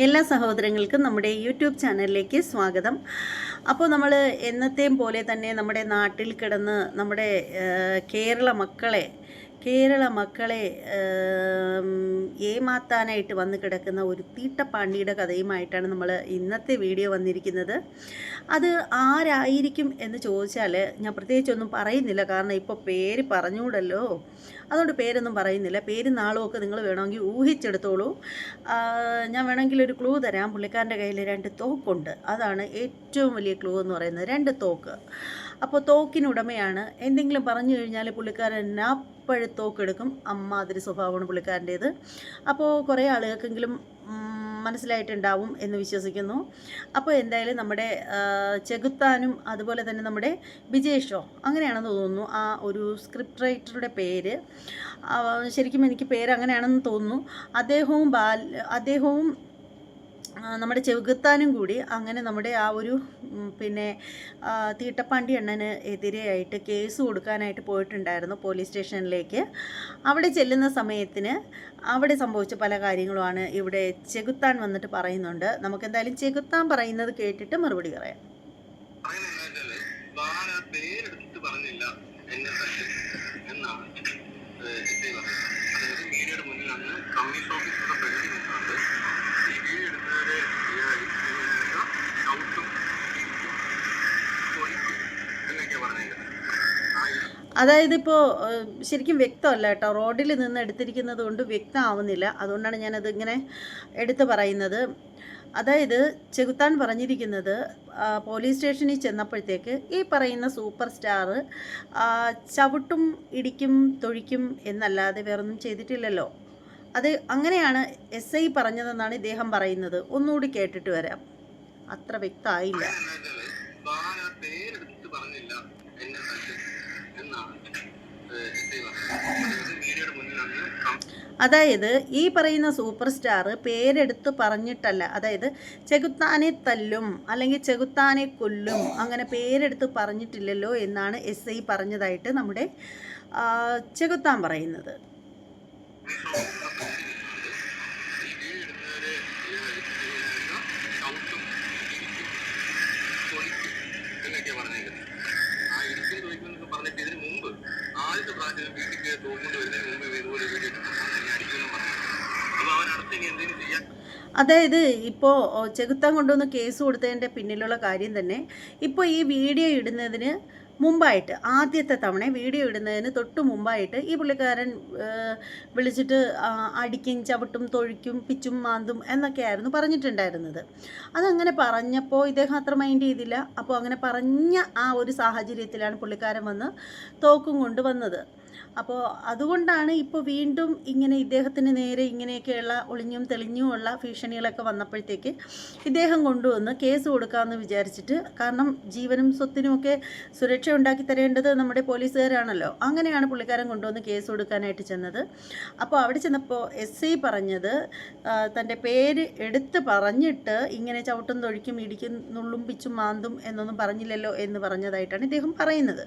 എല്ലാ സഹോദരങ്ങൾക്കും നമ്മുടെ യൂട്യൂബ് ചാനലിലേക്ക് സ്വാഗതം. അപ്പോൾ നമ്മൾ എന്നത്തെയും പോലെ തന്നെ നമ്മുടെ നാട്ടിൽ കിടന്ന് നമ്മുടെ കേരള മക്കളെ കേരള മക്കളെ ഏമാത്താനായിട്ട് വന്നു കിടക്കുന്ന ഒരു തീട്ടപ്പാണ്ടിയുടെ കഥയുമായിട്ടാണ് നമ്മൾ ഇന്നത്തെ വീഡിയോ വന്നിരിക്കുന്നത്. അത് ആരായിരിക്കും എന്ന് ചോദിച്ചാൽ ഞാൻ പ്രത്യേകിച്ചൊന്നും പറയുന്നില്ല. കാരണം ഇപ്പോൾ പേര് പറഞ്ഞുകൂടല്ലോ അതുകൊണ്ട് പേരൊന്നും പറയുന്നില്ല. പേര് നാളും ഒക്കെ നിങ്ങൾ വേണമെങ്കിൽ ഊഹിച്ചെടുത്തോളൂ. ഞാൻ വേണമെങ്കിൽ ഒരു ക്ലൂ തരാം. പുള്ളിക്കാരന്റെ കയ്യിൽ രണ്ട് തോക്കുണ്ട്. അതാണ് ഏറ്റവും വലിയ ക്ലൂ എന്ന് പറയുന്നത്. രണ്ട് തോക്ക്. അപ്പോൾ തോക്കിനുടമയാണ് എന്തെങ്കിലും പറഞ്ഞു കഴിഞ്ഞാൽ പുള്ളിക്കാരൻ അപ്പോഴും തോക്കെടുക്കും അമ്മാതിരി സ്വഭാവമാണ് പുള്ളിക്കാരന്റേത്. അപ്പോൾ കുറേ ആളുകൾക്കെങ്കിലും മനസ്സിലായിട്ടുണ്ടാവും എന്ന് വിശ്വസിക്കുന്നു. അപ്പോൾ എന്തായാലും നമ്മുടെ ചെകുത്താനും അതുപോലെ തന്നെ നമ്മുടെ വിജേഷോ അങ്ങനെയാണെന്ന് തോന്നുന്നു. ആ ഒരു സ്ക്രിപ്റ്റ് റൈറ്ററുടെ പേര്. ശരിക്കും എനിക്ക് പേര് അങ്ങനെയാണെന്ന് തോന്നുന്നു. അദ്ദേഹവും ബാൽ അദ്ദേഹവും നമ്മുടെ ചെകുത്താനും കൂടി അങ്ങനെ നമ്മുടെ ആ ഒരു പിന്നെ തീട്ടപ്പാണ്ടി അണ്ണന് എതിരെയായിട്ട് കേസ് കൊടുക്കാനായിട്ട് പോയിട്ടുണ്ടായിരുന്നു പോലീസ് സ്റ്റേഷനിലേക്ക്. അവിടെ ചെല്ലുന്ന സമയത്തിന് അവിടെ സംഭവിച്ച പല കാര്യങ്ങളുമാണ് ഇവിടെ ചെകുത്താൻ വന്നിട്ട് പറയുന്നുണ്ട്. നമുക്ക് എന്തായാലും ചെകുത്താൻ പറയുന്നത് കേട്ടിട്ട് മറുപടി പറയാം. പറഞ്ഞില്ല? അതായത് ഇപ്പോൾ ശരിക്കും വ്യക്തമല്ല കേട്ടോ. റോഡിൽ നിന്ന് എടുത്തിരിക്കുന്നത് കൊണ്ട് വ്യക്തമാവുന്നില്ല. അതുകൊണ്ടാണ് ഞാനത് ഇങ്ങനെ എടുത്തു പറയുന്നത്. അതായത് ചെകുത്താൻ പറഞ്ഞിരിക്കുന്നത് പോലീസ് സ്റ്റേഷനിൽ ചെന്നപ്പോഴത്തേക്ക് ഈ പറയുന്ന സൂപ്പർ സ്റ്റാർ ചവിട്ടും ഇടിക്കും തൊഴിക്കും എന്നല്ലാതെ വേറൊന്നും ചെയ്തിട്ടില്ലല്ലോ. അത് അങ്ങനെയാണ് എസ് ഐ പറഞ്ഞതെന്നാണ് ഇദ്ദേഹം പറയുന്നത്. ഒന്നുകൂടി കേട്ടിട്ട് വരാം. അത്ര വ്യക്തമായില്ല. പറഞ്ഞില്ല. എന്നെ തല്ലി എന്നാണ് അതായത് മുന്നിൽ അന്ന് അതായത് ഈ പറയുന്ന സൂപ്പർ സ്റ്റാർ പേരെടുത്ത് പറഞ്ഞിട്ടല്ല. അതായത് ചെകുത്താനെ തല്ലും അല്ലെങ്കിൽ ചെകുത്താനെ കൊല്ലും അങ്ങനെ പേരെടുത്ത് പറഞ്ഞിട്ടില്ലല്ലോ എന്നാണ് എസ് ഐ പറഞ്ഞതായിട്ട് നമ്മുടെ ചെകുത്താൻ പറയുന്നത്. അതായത് ഇപ്പോൾ ചെകുത്താൻ കൊണ്ടുവന്ന് കേസ് കൊടുത്തതിന്റെ പിന്നിലുള്ള കാര്യം തന്നെ ഇപ്പോൾ ഈ വീഡിയോ ഇടുന്നതിന് മുമ്പായിട്ട് ആദ്യത്തെ തവണ വീഡിയോ ഇടുന്നതിന് തൊട്ട് മുമ്പായിട്ട് ഈ പുള്ളിക്കാരൻ വിളിച്ചിട്ട് അടിക്കും ചവിട്ടും തൊഴിക്കും പിച്ചും മാന്തും എന്നൊക്കെയായിരുന്നു പറഞ്ഞിട്ടുണ്ടായിരുന്നത്. അതങ്ങനെ പറഞ്ഞപ്പോൾ ഇദ്ദേഹം അത്ര മൈൻഡ് ചെയ്തില്ല. അപ്പോൾ അങ്ങനെ പറഞ്ഞ ആ ഒരു സാഹചര്യത്തിലാണ് പുള്ളിക്കാരൻ വന്ന് തോക്കും കൊണ്ട് വന്നത്. അപ്പോൾ അതുകൊണ്ടാണ് ഇപ്പോൾ വീണ്ടും ഇങ്ങനെ ഇദ്ദേഹത്തിന് നേരെ ഇങ്ങനെയൊക്കെയുള്ള ഒളിഞ്ഞും തെളിഞ്ഞുമുള്ള ഭീഷണികളൊക്കെ വന്നപ്പോഴത്തേക്ക് ഇദ്ദേഹം കൊണ്ടുവന്ന് കേസ് കൊടുക്കാമെന്ന് വിചാരിച്ചിട്ട് കാരണം ജീവനും സ്വത്തിനുമൊക്കെ സുരക്ഷ ഉണ്ടാക്കി തരേണ്ടത് നമ്മുടെ പോലീസുകാരാണല്ലോ. അങ്ങനെയാണ് പുള്ളിക്കാരൻ കൊണ്ടുവന്ന് കേസ് കൊടുക്കാനായിട്ട് ചെന്നത്. അപ്പോൾ അവിടെ ചെന്നപ്പോൾ എസ് ഐ പറഞ്ഞത് തന്റെ പേര് എടുത്ത് പറഞ്ഞിട്ട് ഇങ്ങനെ ചവിട്ടും തൊഴിക്കും ഇടിക്കും നുള്ളും പിച്ചും മാന്തും എന്നൊന്നും പറഞ്ഞില്ലല്ലോ എന്ന് പറഞ്ഞതായിട്ടാണ് ഇദ്ദേഹം പറയുന്നത്.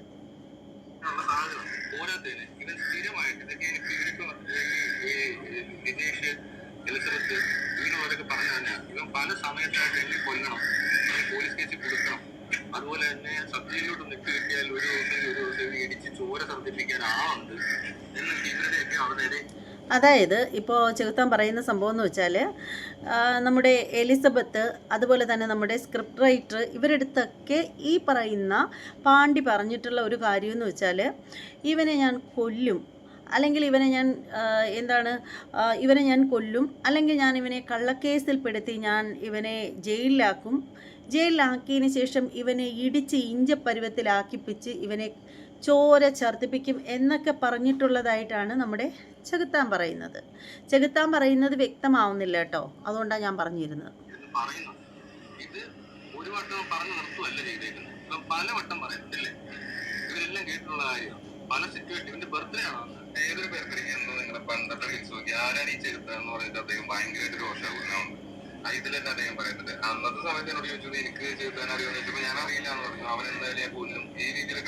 ഇവൻ പല സമയത്തായിട്ട് എന്നെ കൊല്ലണം. പോലീസ് കേസിൽ അതായത് ഇപ്പോൾ ചെകുത്താൻ പറയുന്ന സംഭവം എന്ന് വെച്ചാൽ നമ്മുടെ എലിസബത്ത് അതുപോലെ തന്നെ നമ്മുടെ സ്ക്രിപ്റ്റ് റൈറ്റർ ഇവരെടുത്തൊക്കെ ഈ പറയുന്ന പാണ്ടി പറഞ്ഞിട്ടുള്ള ഒരു കാര്യം എന്ന് വെച്ചാൽ ഇവനെ ഞാൻ കൊല്ലും. അല്ലെങ്കിൽ ഇവനെ ഞാൻ എന്താണ് ഇവനെ ഞാൻ കൊല്ലും. അല്ലെങ്കിൽ ഞാൻ ഇവനെ കള്ളക്കേസിൽപ്പെടുത്തി ഞാൻ ഇവനെ ജയിലിലാക്കും. ജയിലിലാക്കിയതിന് ശേഷം ഇവനെ ഇടിച്ച് ഇഞ്ചപ്പരുവത്തിലാക്കിപ്പിച്ച് ഇവനെ ചോര ഛർദ്ദിപ്പിക്കും എന്നൊക്കെ പറഞ്ഞിട്ടുള്ളതായിട്ടാണ് നമ്മുടെ ചെകുത്താൻ പറയുന്നത്. ചെകുത്താൻ പറയുന്നത് വ്യക്തമാവുന്നില്ല കേട്ടോ. അതുകൊണ്ടാണ് ഞാൻ പറഞ്ഞിരുന്നത്. എന്ന് പറയുന്നു. ഇത് ഒരു വട്ടം പറഞ്ഞു നിർത്തുവല്ല ചെയ്തേക്കുന്നത്. ഇവൻ പല ബർത്ത്ഡേ ഈ എന്ന് പറഞ്ഞിട്ട് അദ്ദേഹം ഭയങ്കരമായിട്ട് അന്നത്തെ സമയത്ത് എന്നോട് ചോദിച്ചത് എനിക്ക് ചെറുത്താൻ അറിയാമെന്ന് ചോദിച്ചപ്പോ ഞാൻ അറിയില്ല എന്ന് പറഞ്ഞു. അവൻ എന്തായാലും ഞാൻ കൊല്ലും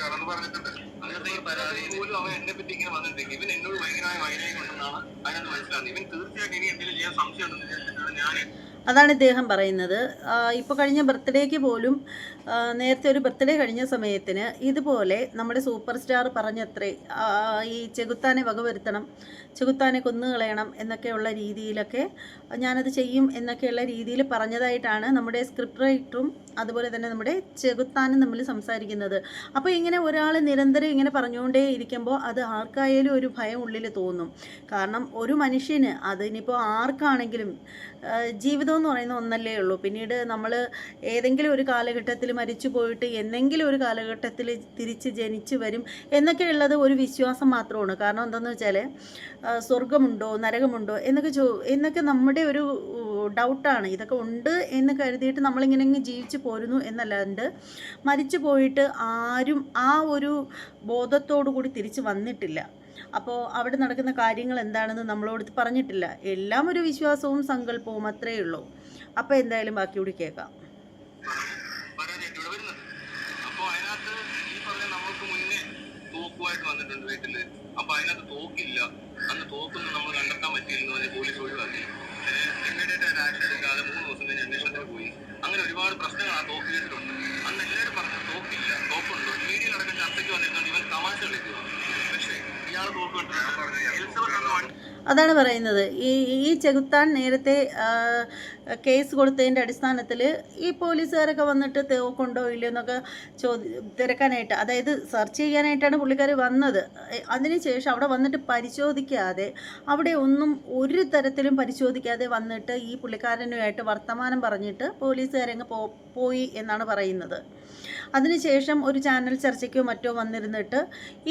ഈ പറഞ്ഞിട്ടുണ്ട്. അങ്ങനത്തെ ഈ പരാതി? പോലും അവൻ എന്നെ പറ്റി ഇങ്ങനെ വന്നിട്ടുണ്ട്. ഇവൻ എന്നോട് ഭയങ്കരമായ വൈരാഗ്യം ഉണ്ടെന്നാണ് അതിനകത്ത് മനസ്സിലാകുന്നത് ഇവൻ തീർച്ചയായിട്ടും ഇനി എന്തെങ്കിലും ചെയ്യാൻ സംശയം ഉണ്ടെന്ന് ഞാൻ അതാണ് ഇദ്ദേഹം പറയുന്നത്. ഇപ്പോൾ കഴിഞ്ഞ ബർത്ത്ഡേക്ക് പോലും നേരത്തെ ഒരു ബർത്ത്ഡേ കഴിഞ്ഞ സമയത്തിന് ഇതുപോലെ നമ്മുടെ സൂപ്പർ സ്റ്റാർ പറഞ്ഞത്രേ ഈ ചെകുത്താനെ വകവരുത്തണം ചെകുത്താനെ കൊന്നുകളയണം എന്നൊക്കെയുള്ള രീതിയിലൊക്കെ ഞാനത് ചെയ്യും എന്നൊക്കെയുള്ള രീതിയിൽ പറഞ്ഞതായിട്ടാണ് നമ്മുടെ സ്ക്രിപ്റ്റ് റൈറ്ററും അതുപോലെ തന്നെ നമ്മുടെ ചെകുത്താനും തമ്മിൽ സംസാരിക്കുന്നത്. അപ്പോൾ ഇങ്ങനെ ഒരാൾ നിരന്തരം ഇങ്ങനെ പറഞ്ഞുകൊണ്ടേ ഇരിക്കുമ്പോൾ അത് ആർക്കായാലും ഒരു ഭയം ഉള്ളിൽ തോന്നും. കാരണം ഒരു മനുഷ്യന് അതിനിപ്പോൾ ആർക്കാണെങ്കിലും ജീവിതം എന്ന് പറയുന്ന ഒന്നല്ലേ ഉള്ളൂ. പിന്നീട് നമ്മൾ ഏതെങ്കിലും ഒരു കാലഘട്ടത്തിൽ മരിച്ചു പോയിട്ട് എന്തെങ്കിലും ഒരു കാലഘട്ടത്തിൽ തിരിച്ച് ജനിച്ചു വരും എന്നൊക്കെയുള്ളത് ഒരു വിശ്വാസം മാത്രമാണ്. കാരണം എന്താണെന്ന് വെച്ചാൽ സ്വർഗമുണ്ടോ നരകമുണ്ടോ എന്നൊക്കെ ചോ എന്നൊക്കെ നമ്മുടെ ഒരു ഡൗട്ടാണ്. ഇതൊക്കെ ഉണ്ട് എന്ന് കരുതിയിട്ട് നമ്മളിങ്ങനെ അങ്ങ് ജീവിച്ചു പോരുന്നു എന്നല്ലാണ്ട് മരിച്ചു പോയിട്ട് ആരും ആ ഒരു ബോധത്തോടു കൂടി തിരിച്ച് വന്നിട്ടില്ല. അപ്പോൾ അവിടെ നടക്കുന്ന കാര്യങ്ങൾ എന്താണെന്ന് നമ്മളോട് പറഞ്ഞിട്ടില്ല. എല്ലാം ഒരു വിശ്വാസവും സങ്കല്പവും അത്രയേ ഉള്ളൂ. അപ്പോൾ എന്തായാലും ബാക്കി കൂടി കേൾക്കാം. തോക്കുമായിട്ട് വന്നിട്ടുണ്ട് വീട്ടിൽ. അപ്പൊ അതിനകത്ത് തോക്കില്ല. അന്ന് തോക്കൊന്നും നമ്മൾ കണ്ടെത്താൻ പറ്റിയില്ലെന്ന് പറഞ്ഞ് പോലീസ് ഒഴിവാക്കി ഇമ്മീഡിയറ്റ് ആയിട്ട് ആക്ഷൻ എടുക്കാതെ മൂന്ന് ദിവസം കഴിഞ്ഞ് അന്വേഷണത്തിന് പോയി അങ്ങനെ ഒരുപാട് പ്രശ്നങ്ങൾ ആ തോക്ക് കേസിലുണ്ട് അന്ന് എല്ലാവരും പറഞ്ഞു തോക്കില്ല തോക്കുണ്ടോ മീഡിയയിലടക്കം ചർച്ചയ്ക്ക് വന്നിട്ടുണ്ട് ഇവൻ തമാശ കളിക്കുക പക്ഷേ ഇയാൾ തോക്ക് കണ്ടിട്ടുണ്ട് എലിസബത്ത് എന്ന വണ്ടി അതാണ് പറയുന്നത്. ഈ ഈ ചെകുത്താൻ നേരത്തെ കേസ് കൊടുത്തതിന്റെ അടിസ്ഥാനത്തിൽ ഈ പോലീസുകാരൊക്കെ വന്നിട്ട് തോക്കുണ്ടോ ഇല്ലയോ എന്നൊക്കെ ചോദി തിരക്കാനായിട്ട് അതായത് സെർച്ച് ചെയ്യാനായിട്ടാണ് പുള്ളിക്കാർ വന്നത്. അതിനുശേഷം അവിടെ വന്നിട്ട് പരിശോധിക്കാതെ അവിടെ ഒന്നും ഒരു തരത്തിലും പരിശോധിക്കാതെ വന്നിട്ട് ഈ പുള്ളിക്കാരനുമായിട്ട് വർത്തമാനം പറഞ്ഞിട്ട് പോലീസുകാരങ്ങ് പോയി എന്നാണ് പറയുന്നത്. അതിനുശേഷം ഒരു ചാനൽ ചർച്ചയ്ക്കോ മറ്റോ വന്നിരുന്നിട്ട്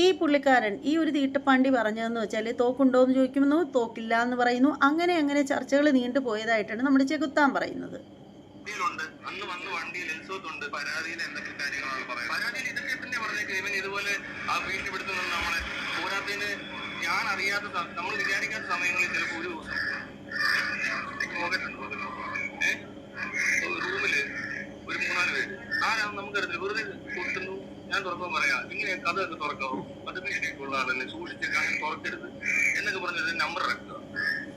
ഈ പുള്ളിക്കാരൻ ഈ ഒരു തീട്ടപ്പാണ്ടി പറഞ്ഞതെന്ന് വെച്ചാൽ തോക്കുണ്ടോ എന്ന് ചോദിക്കുന്നു തോക്കില്ല എന്ന് പറയുന്നു. അങ്ങനെ അങ്ങനെ ചർച്ചകൾ നീണ്ടു പോയതായിട്ടാണ് നമ്മുടെ ചെകുത്താൻ പറയുന്നത്. ഞാൻ അറിയാത്ത നമ്മൾ വിചാരിക്കാത്ത സമയങ്ങളിൽ ചിലപ്പോൾ ഒരു ദിവസം. ആരാണ് നമുക്കറിയത്തില്ല വെറുതെ കൊടുക്കുന്നു. ഞാൻ തുറക്കാൻ പറയാം ഇങ്ങനെ കഥ ഒക്കെ തുറക്കാവോ അത് ഭീഷണിക്കുള്ള ആളല്ലേ സൂക്ഷിച്ചൊക്കെ അങ്ങനെ തുറക്കരുത് എന്നൊക്കെ പറഞ്ഞത് നമ്പർ ഇറക്കുക.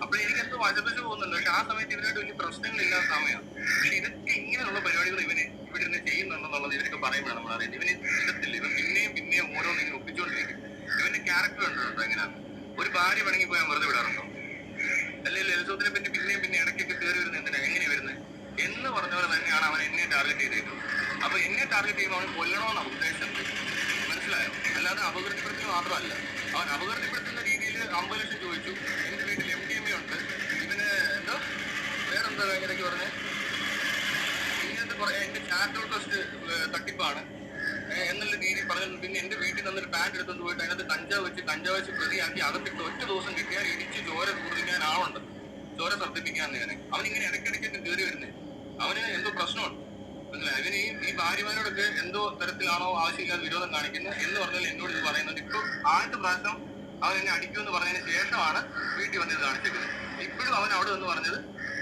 അപ്പൊ എനിക്കത് വശപ്പിച്ച് പോകുന്നുണ്ട്. പക്ഷെ ആ സമയത്ത് ഇവരായിട്ട് വലിയ പ്രശ്നങ്ങളില്ലാത്ത സമയമാണ്. പക്ഷെ ഇതൊക്കെ ഇങ്ങനെയുള്ള പരിപാടികൾ ഇവന് ഇവിടെ ഇരുന്ന് ചെയ്യുന്നുണ്ടെന്നുള്ളത് ഇവരൊക്കെ പറയുമ്പോൾ നമ്മൾ അറിയാം ഇവന് ഇഷ്ടത്തില്ല ഇവൻ പിന്നെയും പിന്നെയും ഓരോന്ന് ഇങ്ങനെ ഒപ്പിച്ചുകൊണ്ടിരിക്കും. ഇവന്റെ ക്യാരക്ടർ കണ്ടിട്ടുണ്ടോ എങ്ങനെയാണ് ഒരു ഭാര്യ പണങ്ങി പോയാൽ വെറുതെ വിടാറുണ്ടോ? അല്ലെങ്കിൽ ലലിതത്തിനെ പറ്റി പിന്നെയും പിന്നെ ഇടയ്ക്കൊക്കെ കയറി വരുന്നത് എന്തിനാ? എങ്ങനെ വരുന്നത്? എന്ന് പറഞ്ഞ പോലെ തന്നെയാണ് അവൻ എന്നെ ടാർഗറ്റ് ചെയ്തേക്കുന്നത്. അപ്പൊ എന്നെ ടാർഗറ്റ് ചെയ്യുന്ന അവൻ കൊല്ലണമെന്നാണ് ഉദ്ദേശം. മനസ്സിലായോ? അല്ലാതെ അപകീർത്തിപ്പെടുത്തുക മാത്രമല്ല. അവൻ അപകീർത്തിപ്പെടുത്തുന്ന രീതിയിൽ അമ്പത് ലക്ഷം ചോദിച്ചു. എന്റെ വീട്ടിൽ എം ഡി എം എ ഉണ്ട്. ഇവന് എന്തോ? വേറെന്താ ഇങ്ങനെയൊക്കെ പറഞ്ഞ്? ഇങ്ങനത്തെ കുറെ എന്റെ ചാറ്റോ ടെസ്റ്റ് തട്ടിപ്പാണ്. എന്നുള്ള രീതി പറഞ്ഞു പിന്നെ എന്റെ വീട്ടിൽ നിന്നൊരു പാന്റ് എടുത്തുകൊണ്ട് പോയിട്ട് അതിനകത്ത് കഞ്ചാവ് വെച്ച് കഞ്ചാവ് വെച്ച് പ്രതിയാക്കി അകത്തിട്ട് ഒറ്റ ദിവസം കിട്ടിയാൽ ഇടിച്ച് ചോര കൂർപ്പിക്കാൻ ആളുണ്ട് ചോര സർട്ടിപ്പിക്കാൻ ഞാൻ അവൻ ഇങ്ങനെ ഇടയ്ക്കിടയ്ക്ക് കയറി വരുന്നത് അവന് എന്തോ പ്രശ്നമുണ്ട്? ഇവന് ഈ ഈ ഭാര്യമാരോടൊക്കെ എന്തോ തരത്തിലാണോ ആവശ്യമില്ലാതെ വിരോധം കാണിക്കുന്നത് എന്ന് പറഞ്ഞാൽ എന്നോട് ഇത് പറയുന്നുണ്ട്. ഇപ്പൊ ആദ്യത്തെ പ്രാവശ്യം അവൻ എന്നെ അടിക്കുമെന്ന് പറഞ്ഞതിന് ശേഷമാണ് വീട്ടിൽ വന്നത് കാണിച്ചിരിക്കുന്നത് ഇപ്പോഴും അവൻ അവിടെ വന്ന് പറഞ്ഞത്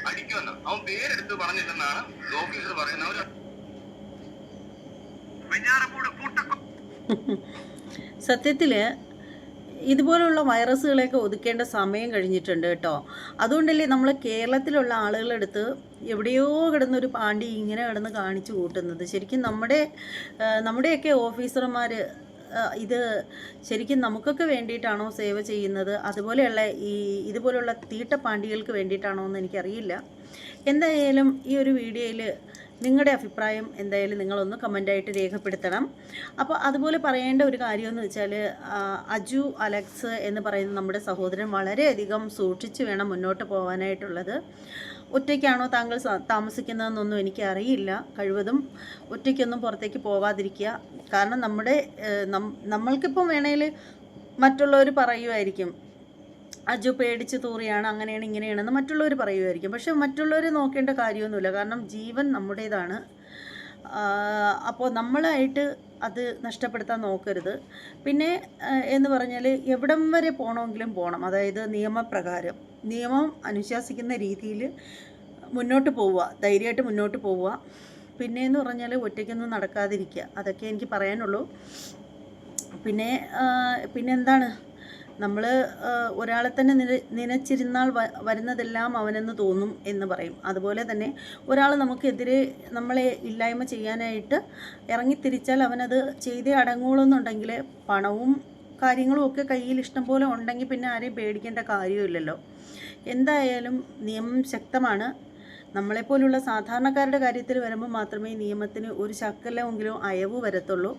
അടിക്കുമെന്ന്. അവൻ പേരെടുത്ത് പറഞ്ഞില്ലെന്നാണ് ഓഫീസർ പറയുന്നത്. വെഞ്ഞാറപ്പൂട് സത്യത്തിൽ ഇതുപോലുള്ള വൈറസുകളെയൊക്കെ ഒതുക്കേണ്ട സമയം കഴിഞ്ഞിട്ടുണ്ട് കേട്ടോ. അതുകൊണ്ടല്ലേ നമ്മൾ കേരളത്തിലുള്ള ആളുകളെടുത്ത് എവിടെയോ കിടന്നൊരു പാണ്ടി ഇങ്ങനെ കിടന്ന് കാണിച്ചു കൂട്ടുന്നത്. ശരിക്കും നമ്മുടെ നമ്മുടെയൊക്കെ ഓഫീസർമാർ ഇത് ശരിക്കും നമുക്കൊക്കെ വേണ്ടിയിട്ടാണോ സേവ ചെയ്യുന്നത്? അതുപോലെയുള്ള ഈ ഇതുപോലുള്ള തീട്ടപ്പാണ്ടികൾക്ക് വേണ്ടിയിട്ടാണോ എന്ന് എനിക്കറിയില്ല. എന്തായാലും ഈ ഒരു വീഡിയോയിൽ നിങ്ങളുടെ അഭിപ്രായം എന്തായാലും നിങ്ങളൊന്ന് കമന്റായിട്ട് രേഖപ്പെടുത്തണം. അപ്പോൾ അതുപോലെ പറയേണ്ട ഒരു കാര്യമെന്ന് വെച്ചാൽ അജു അലക്സ് എന്ന് പറയുന്ന നമ്മുടെ സഹോദരൻ വളരെയധികം സൂക്ഷിച്ച് വേണം മുന്നോട്ട് പോകാനായിട്ടുള്ളത് ഒറ്റയ്ക്കാണോ താങ്കൾ താമസിക്കുന്നതെന്നൊന്നും എനിക്കറിയില്ല. കഴിവതും ഒറ്റയ്ക്കൊന്നും പുറത്തേക്ക് പോവാതിരിക്കുക. കാരണം നമ്മുടെ നമ്മൾക്കിപ്പം വേണേൽ മറ്റുള്ളവർ പറയുമായിരിക്കും അജു പേടിച്ച് തൂറിയാണ് അങ്ങനെയാണ് ഇങ്ങനെയാണെന്ന് മറ്റുള്ളവർ പറയുമായിരിക്കും. പക്ഷെ മറ്റുള്ളവർ നോക്കേണ്ട കാര്യമൊന്നുമില്ല. കാരണം ജീവൻ നമ്മുടേതാണ്. അപ്പോൾ നമ്മളായിട്ട് അത് നഷ്ടപ്പെടുത്താൻ നോക്കരുത്. പിന്നെ എന്ന് പറഞ്ഞാൽ എവിടം വരെ പോകണമെങ്കിലും പോകണം അതായത് നിയമപ്രകാരം. നിയമം അനുശാസിക്കുന്ന രീതിയിൽ മുന്നോട്ട് പോവുക. ധൈര്യമായിട്ട് മുന്നോട്ട് പോവുക. പിന്നെ എന്ന് പറഞ്ഞാൽ ഒറ്റയ്ക്കൊന്നും നടക്കാതിരിക്കുക. അതൊക്കെ എനിക്ക് പറയാനുള്ളൂ. പിന്നെ പിന്നെന്താണ് നമ്മൾ ഒരാളെ തന്നെ നിന വ വരുന്നതെല്ലാം അവനെന്ന് തോന്നും എന്ന് പറയും. അതുപോലെ തന്നെ ഒരാൾ നമുക്കെതിരെ നമ്മളെ ഇല്ലായ്മ ചെയ്യാനായിട്ട് ഇറങ്ങിത്തിരിച്ചാൽ അവനത് ചെയ്തേ അടങ്ങുള്ളൂന്നുണ്ടെങ്കിൽ പണവും കാര്യങ്ങളും ഒക്കെ കയ്യിൽ ഇഷ്ടം പോലെ ഉണ്ടെങ്കിൽ പിന്നെ ആരെയും പേടിക്കേണ്ട കാര്യമില്ലല്ലോ. എന്തായാലും നിയമം ശക്തമാണ്. നമ്മളെപ്പോലുള്ള സാധാരണക്കാരുടെ കാര്യത്തിൽ വരുമ്പോൾ മാത്രമേ നിയമത്തിന് ഒരു ശക്കലമെങ്കിലും അയവ് വരത്തുള്ളൂ.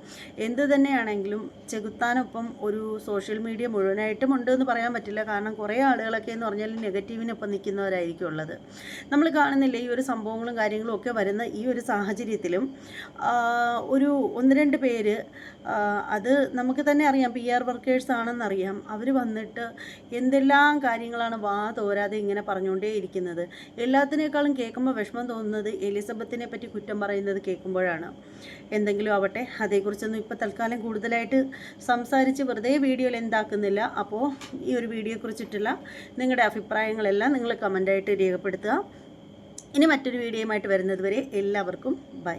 എന്ത് തന്നെയാണെങ്കിലും ചെകുത്താനൊപ്പം ഒരു സോഷ്യൽ മീഡിയ മുഴുവനായിട്ടും ഉണ്ട് എന്ന് പറയാൻ പറ്റില്ല. കാരണം കുറേ ആളുകളൊക്കെ എന്ന് പറഞ്ഞാൽ നെഗറ്റീവിനൊപ്പം നിൽക്കുന്നവരായിരിക്കും ഉള്ളത്. നമ്മൾ കാണുന്നില്ല ഈ ഒരു സംഭവങ്ങളും കാര്യങ്ങളും ഒക്കെ വരുന്ന ഈ ഒരു സാഹചര്യത്തിലും ഒരു ഒന്ന് രണ്ട് പേര് അത് നമുക്ക് തന്നെ അറിയാം. പി ആർ വർക്കേഴ്സ് ആണെന്നറിയാം അവർ വന്നിട്ട് എന്തെല്ലാം കാര്യങ്ങളാണ് വാ തോരാതെ ഇങ്ങനെ പറഞ്ഞുകൊണ്ടേ ഇരിക്കുന്നത് എല്ലാത്തിനേക്കാളും കേൾക്കുമ്പോൾ വിഷമം തോന്നുന്നത് എലിസബത്തിനെ പറ്റി കുറ്റം പറയുന്നത് കേൾക്കുമ്പോഴാണ്. എന്തെങ്കിലും ആവട്ടെ അതേക്കുറിച്ചൊന്നും ഇപ്പോൾ തൽക്കാലം കൂടുതലായിട്ട് സംസാരിച്ച് വെറുതെ വീഡിയോയിൽ എന്താക്കുന്നില്ല. അപ്പോൾ ഈ ഒരു വീഡിയോയെക്കുറിച്ചിട്ടുള്ള നിങ്ങളുടെ അഭിപ്രായങ്ങളെല്ലാം നിങ്ങൾ കമന്റായിട്ട് രേഖപ്പെടുത്തുക. ഇനി മറ്റൊരു വീഡിയോയുമായിട്ട് വരുന്നത് വരെ എല്ലാവർക്കും ബൈ.